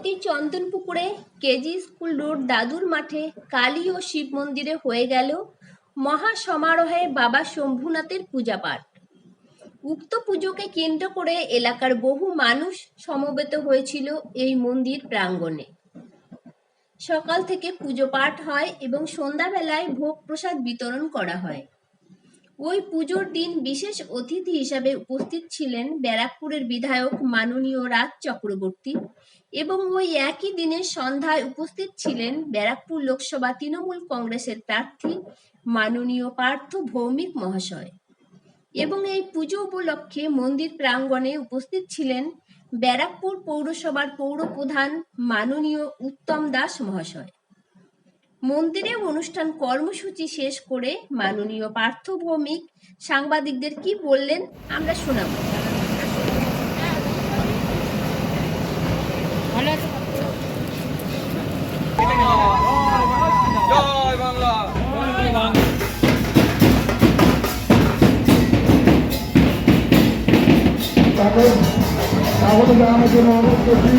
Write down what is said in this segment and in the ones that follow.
সম্প্রতি চন্দনপুকুরে, KG school road দাদুর মাঠে, কালী ও শিব মন্দিরে হয়ে গেল মহা সমারোহে বাবা শম্ভুনাথের পূজাপাঠ উক্ত পুজোকে কেন্দ্র করে এলাকার বহু মানুষ সমবেত হয়েছিল এই মন্দির প্রাঙ্গণে। সকাল থেকে পুজো পাঠ হয় এবং সন্ধ্যাবেলায় ভোগ প্রসাদ বিতরণ করা হয়। ওই পুজোর দিন বিশেষ অতিথি হিসাবে উপস্থিত ছিলেন ব্যারাকপুরের বিধায়ক মাননীয় রাজ চক্রবর্তী এবং ওই একই দিনের সন্ধ্যায় উপস্থিত ছিলেন ব্যারাকপুর লোকসভা তৃণমূল কংগ্রেসের প্রার্থী মাননীয় পার্থ ভৌমিক মহাশয়। এবং এই পুজো উপলক্ষে মন্দির প্রাঙ্গণে উপস্থিত ছিলেন ব্যারাকপুর পৌরসভার পৌর প্রধান মাননীয় উত্তম দাস মহাশয়। মন্দিরে অনুষ্ঠান কর্মসূচি শেষ করে মাননীয় পার্থ ভৌমিক সাংবাদিকদের কি বললেন আমরা শোনাব। জয় বাংলা তাদের তাহলে জানানোর জন্য অনুরোধ করছি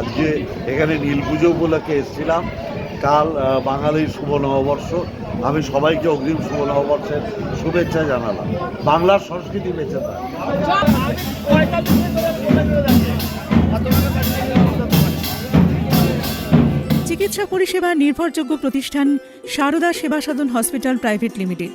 আজকে এখানে নীল পুজো উপলক্ষে এসেছিলাম। কাল বাঙালির শুভ নববর্ষ। আমি সবাইকে অগ্রিম শুভ নববর্ষের শুভেচ্ছা জানালাম। বাংলার সংস্কৃতি বেঁচে চিকিৎসা পরিষেবা নির্ভরযোগ্য প্রতিষ্ঠান Sarada Seva Sadan hospital private limited.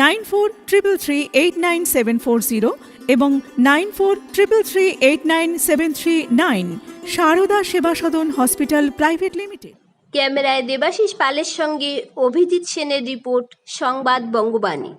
nine four triple three eight nine seven four zero এবং nine four triple three eight nine seven three nine Sarada Seva Sadan hospital private limited. ক্যামেরায় দেবাশিস পালের সঙ্গে অভিজিৎ সেনের রিপোর্ট, সংবাদ বঙ্গবাণী।